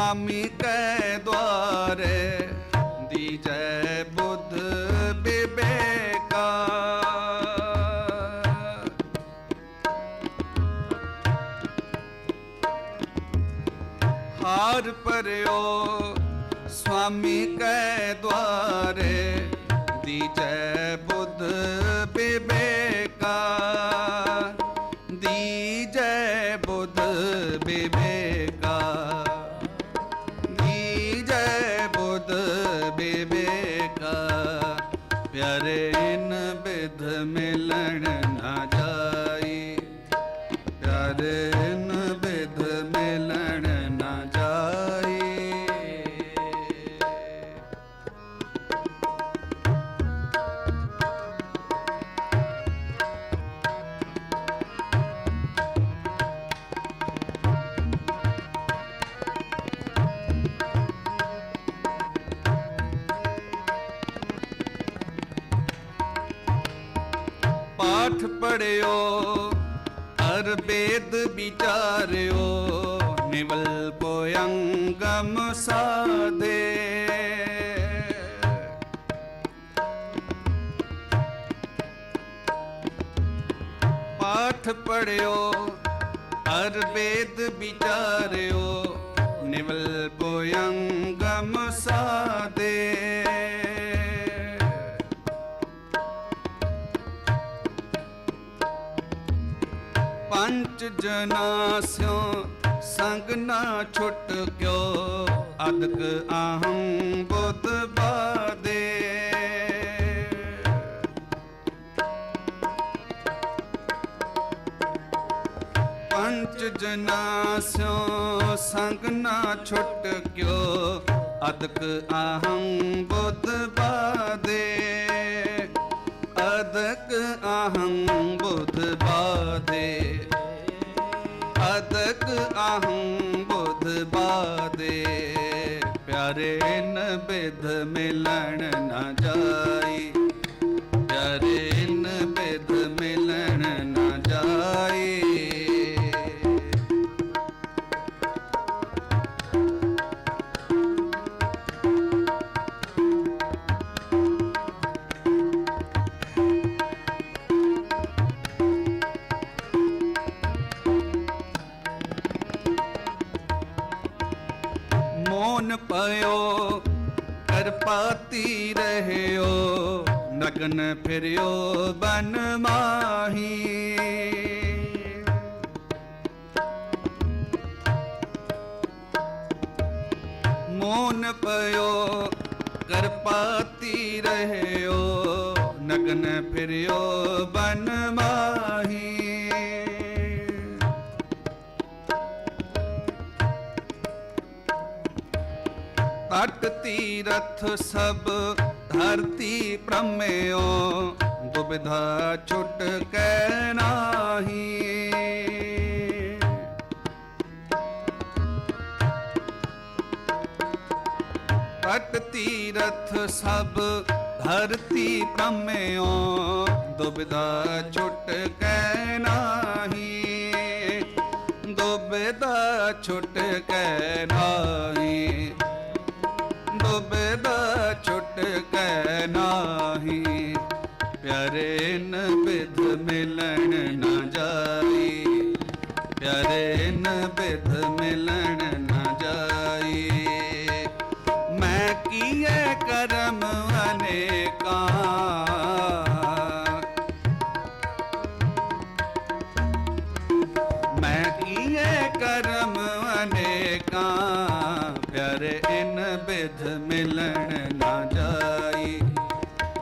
ਹਰ ਪਰਿਓ ਸੁਆਮੀ ਕੈ ਦਵਾਰੇ ਦੀਜੈ ਬੁੱਧ ਬਿਬੇਕਾ। ਹਾਰ ਪਰਿਓ ਸੁਆਮੀ ਕੈ ਦਵਾਰੇ ਦੀਜੈ ਪਾਠ ਪੜਿਓ, ਹਰ ਬੇਦ ਵਿਚਾਰਿਓ, ਨਿਵਲ ਪੋਯੰਗਮ ਸਾਦੇ ਪਾਠ ਪੜਿਓ, ਹਰ ਬੇਦ ਵਿਚਾਰਿਓ, ਨਿਵਲ ਪੋਯੰਗਮ ਸਾਦੇ ਪੰਚ ਜਨਾ ਸਿਓ ਸੰਗ ਨਾ ਛੁੱਟ ਕਿਓ ਅਦਕ ਆਹੰ ਬੁੱਧ ਬਾਦੇ। ਪੰਚ ਜਨਾ ਸਿਓ ਸੰਗ ਨਾ ਛੁੱਟ ਕਿਓ ਅਦਕ ਆਹੰ ਬੁੱਧ ਬਾਦੇ। ਅਦਕ ਅਹੰ ਬੁੱਧ ਬਾਦੇ ਬਿਧ ਮਿਲਣ ਨਾ ਜਾਈ ਪਿਆਰੇ ਨ ਬਿਧ ਮਿਲਣ ਨਾ ਜਾਈ ਮੋਨ ਪਇਓ ਕਰਪਾਤੀ ਰਹਿਓ, ਨਗਨ ਫਿਰਿਓ ਬਨ ਮਾਹੀ। ਮੋਨ ਪਇਓ ਕਰਪਾਤੀ ਰਹਿਓ, ਨਗਨ ਫਿਰਿਓ ਬਨ ਮਾਹੀ। ਤਟ ਤੀਰਥ ਸਭ ਧਰਤੀ ਪ੍ਰਮੇਓ ਦੁਬਿਧਾ ਛੁਟ ਕੈ ਨਾਹੀ ਤਟ ਤੀਰਥ ਸਭ ਧਰਤੀ ਪ੍ਰਮੇਓ ਦੁਬਿਧਾ ਛੁਟ ਕੈ ਨਾਹੀ ਦੁਬਿਧਾ ਛੁਟ ਕੈ ਨਾਹੀ, ਪਿਆਰੇ ਨ ਬਿਧ ਮਿਲਣ ਨਾ ਜਾਈ। ਪਿਆਰੇ ਨ ਬਿਧ ਮਿਲਣ ਨਾ ਜਾਈ। ਮੈਂ ਕੀਏ ਕਰਮ ਅਨੇਕਾਂ ਪਿਆਰੇ ਬਿਧ ਮਿਲਣ ਨਾ ਜਾਈ।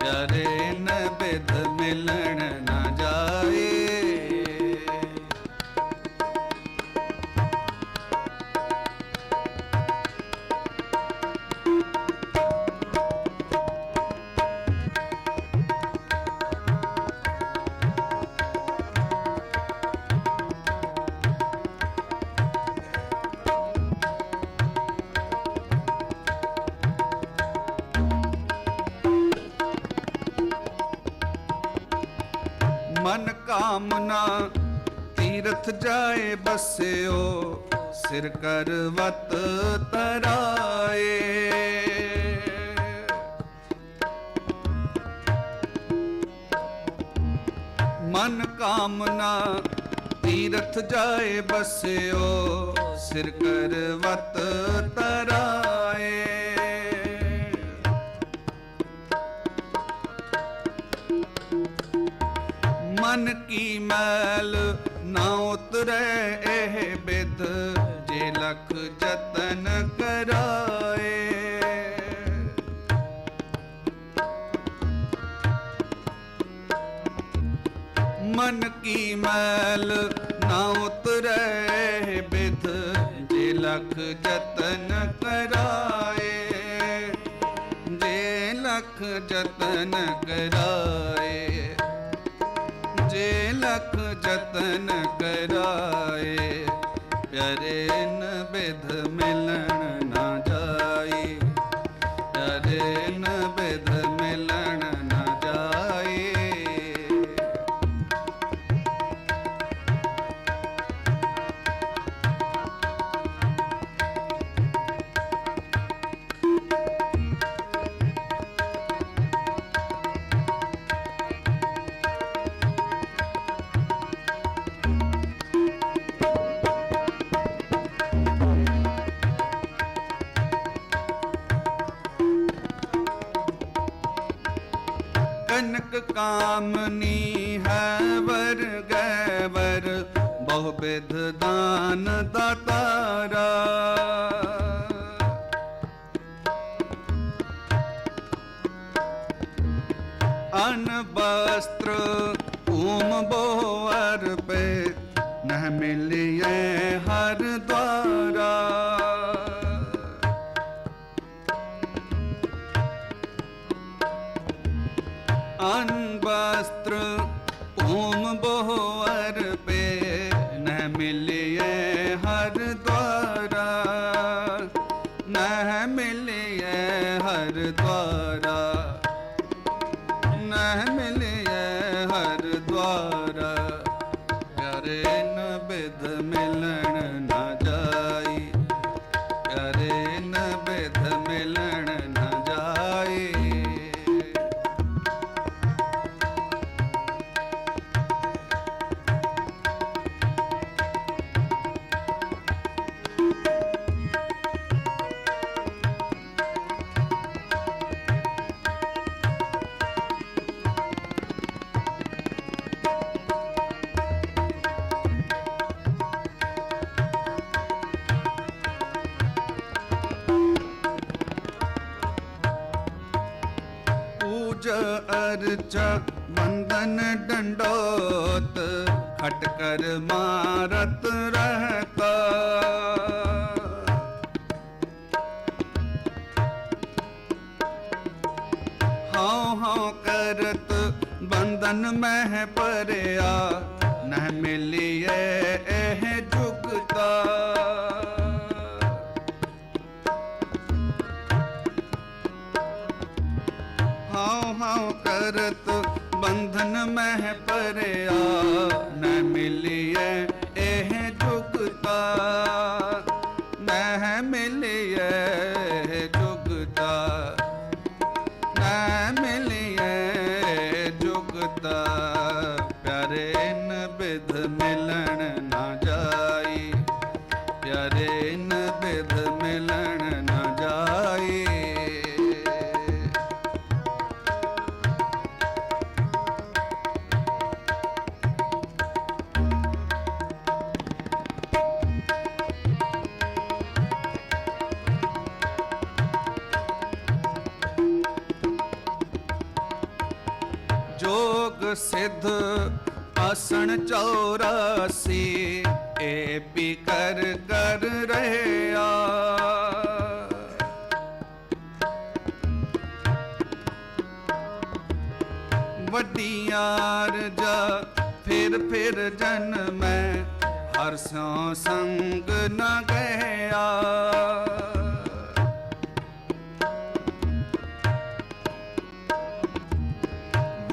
ਪਿਆਰੇ ਇਨ ਬਿਧ ਮਿਲਣ ਨਾ ਮਨ ਕਾਮਨਾ, ਤੀਰਥ ਜਾਏ ਬਸਿਓ, ਸਿਰ ਕਰਵਤ ਤਰਾਏ। ਮਨ ਕਾਮਨਾ, ਤੀਰਥ ਜਾਏ ਬਸਿਓ, ਸਿਰ ਕਰਵਤ ਤਰਾਏ। ਮਨ ਕੀ ਮੈਲ ਨਾ ਉਤਰੈ ਇਹ ਬਿਦ, ਜੇ ਲਖ ਜਤਨ ਕਰਾਏ। ਮਨ ਕੀ ਮੈਲ ਨਾ ਉਤਰੈ ਬਿਦ, ਜੇ ਲਖ ਜਤਨ ਕਰਾਏ। ਜੇ ਲਖ ਜਤਨ ਕਰਾਏ। ਜੇ ਕਾਮਨੀ ਹੈ ਵਰ ਗੈ ਵਰ ਬਹੁ ਬਿਧ ਦਾਨ ਦਾਤਾਰਾ ਅਨ ਬਸਤਰ ਊਮ ਬਹੁ ਅਰ ਪੇ ਨਹ ਮਿਲਿਐ ਹਰ ਪੂਜ ਅਰਚ ਬੰਦਨ ਡੰਡੋਤ, ਖਟ ਕਰ ਮਾਰਤ ਰਹਤਾ। ਹਉ ਹਉ ਕਰਤ ਬੰਦਨ ਮਹਿ ਪਰਿਆ ਨਹ ਮਿਲਿਐ ਇਹ ਜੁਗਤਾ। ਹਉ ਹਉ ਕਰਤ ਬੰਧਨ ਮਹਿ ਪਰਿਆ ਨ ਮਿਲਿਐ ਇਹ ਜੁਗਤਾ ਸਿੱਧ ਆਸਣ 84 ਏ ਵੀ ਕਰ ਕਰ ਰਹਿਆ ਵੱਡੀਆਂ ਰਜਾ ਫਿਰ ਫਿਰ ਜਨਮੈ ਹਰ ਸਿਉ ਸੰਗ ਨਾ ਗਿਆ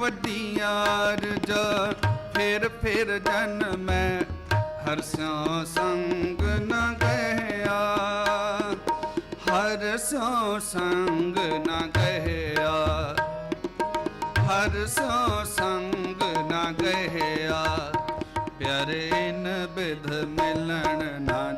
ਵੱਡੀ ਯਾਰ ਜਾ ਫਿਰ ਫਿਰ ਜਨ ਮੈਂ ਹਰ ਸਿਉ ਸੰਗ ਨਾ ਕਹਿਆ ਹਰ ਸਿਉ ਸੰਗ ਨਾ ਕਹਿਆ ਹਰ ਸਿਉ ਸੰਗ ਨਾ ਕਹਿਆ ਪਿਆਰੇ ਨ ਬਿਧ ਮਿਲਣ ਨਾ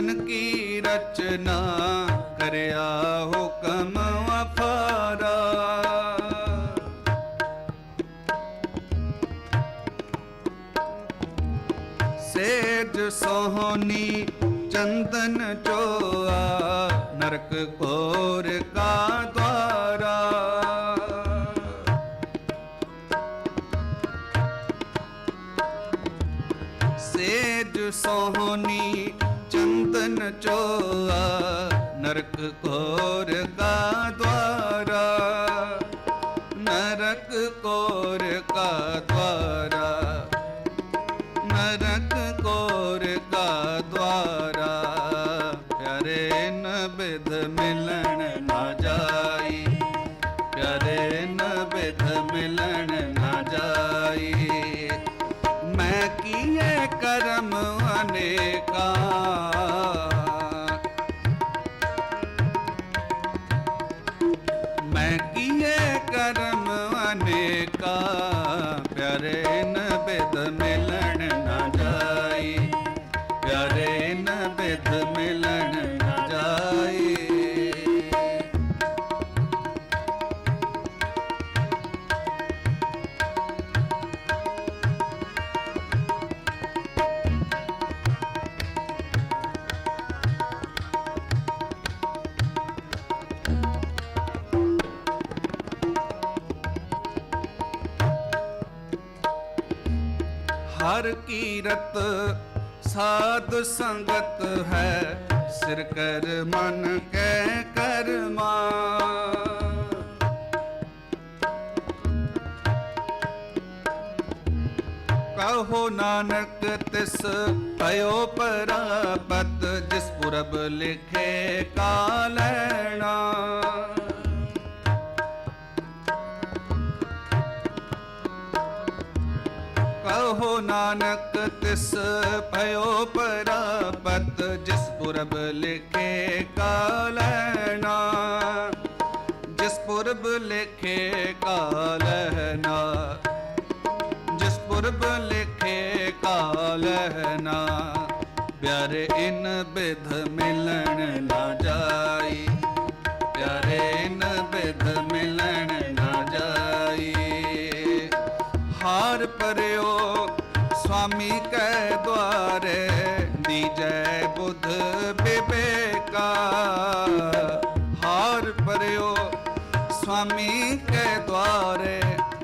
ਰਾਜਨ ਕੀ ਰਚਨਾ ਕਰਿਆ ਹੁਕਮ ਅਫਾਰਾ ਸੇਜ ਸੋਹਣੀ ਚੰਦਨ ਚੋਆ ਨਰਕ ਕੋਰ ਕਾ ਚੋਆ ਨਰਕ ਕੋਰ ਕਾ ਦਵਾਰਾ ਕਰਮ ਅਨੇਕਾ ਪਿਆਰੇ ਨ ਹਰ ਕੀਰਤ ਸਾਧ ਸੰਗਤ ਹੈ। ਸਿਰ ਕਰ, ਮਨ ਕੈ ਕਰਮਾ ਕਹੋ ਨਾਨਕ, ਤਿਸ ਭਇਓ ਪਰਾਪਤ, ਜਿਸ ਪੁਰਬ ਲਿਖੇ ਕਾ ਲੈਣਾ। ਕਹੋ ਨਾਨਕ, ਤਿਸ ਭਇਓ ਪਰਾਪਤ, ਜਿਸ ਪੁਰਬ ਲਿਖੇ ਕਾਲਹਿਣਾ ਜਿਸ ਪੁਰਬ ਲਿਖੇ ਕਾ ਜਿਸ ਪੁਰਬ ਲਿਖੇ ਕਾ ਪਿਆਰੇ, ਇਨ ਬਿਧ ਮਿਲਣ ਨਾ ਸੁਆਮੀ ਕੈ ਦੁਆਰੇ ਦੀਜੈ ਬੁੱਧ ਬਿਬੇਕਾ ਹਾਰ ਪਰਿਓ ਸੁਆਮੀ ਕੈ ਦੁਆਰੇ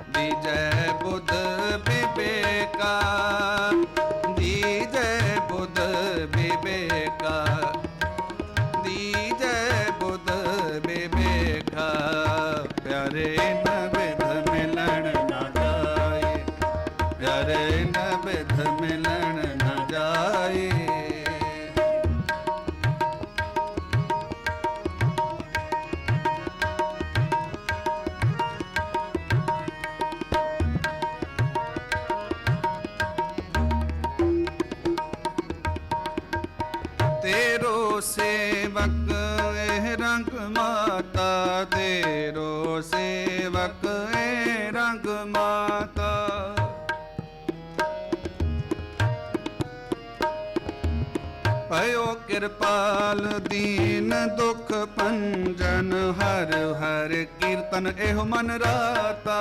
ਦੀਜੈ ਬੁੱਧ ਬਿਬੇਕਾ ਦੀਜੈ ਬੁੱਧ ਬਿਬੇਕਾ ਦੀਜੈ ਬੁੱਧ ਬਿਬੇਕਾ ਪਿਆਰੇ ਭਇਓ ਕਿਰਪਾਲ, ਦੀਨ ਦੁਖ ਭੰਜਨ, ਹਰ ਹਰ ਕੀਰਤਨ ਇਹੋ ਮਨ ਰਾਤਾ।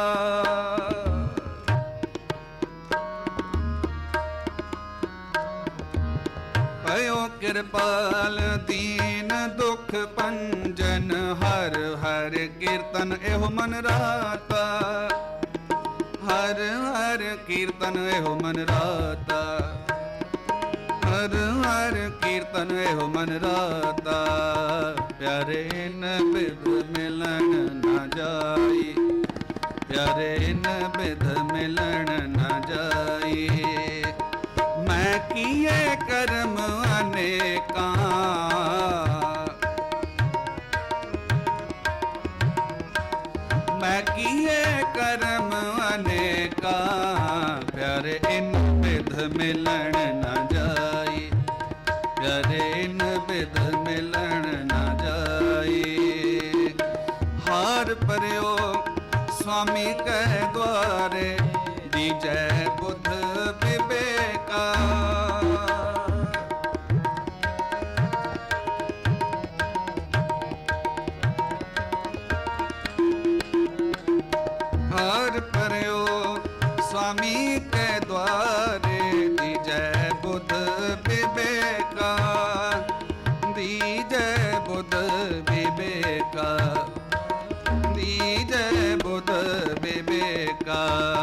ਭਇਓ ਕਿਰਪਾਲ, ਦੀਨ ਦੁਖ ਭੰਜਨ, ਹਰ ਹਰ ਕੀਰਤਨ ਇਹੋ ਮਨ ਰਾਤਾ। ਹਰ ਹਰ ਕੀਰਤਨ ਇਹੋ ਮਨ ਰਾਤਾ। ਹਰ ਹਰ ਕੀਰਤਨ ਇਹੋ ਮਨ ਰਾਤਾ ਪਿਆਰੇ ਨ ਬਿਦ ਮਿਲਣ ਨਾ ਜਾਈ ਪਿਆਰੇ ਨ ਬਿਦ ਮਿਲਣ ਨਾ ਜਾਈ ਮੈਂ ਕੀਏ ਕਰਮ ਅਨੇਕਾਂ ਮੈਂ ਕੀਏ ਕਰਮ ਅਨੇਕਾ ਪਿਆਰੇ ਹਾਰ ਪਰਿਓ ਸੁਆਮੀ ਕਹਿ ਦਵਾਰੇ ਦੀਜੈ ਬੁੱਧ ਵਿਵੇਕਾ। Uh,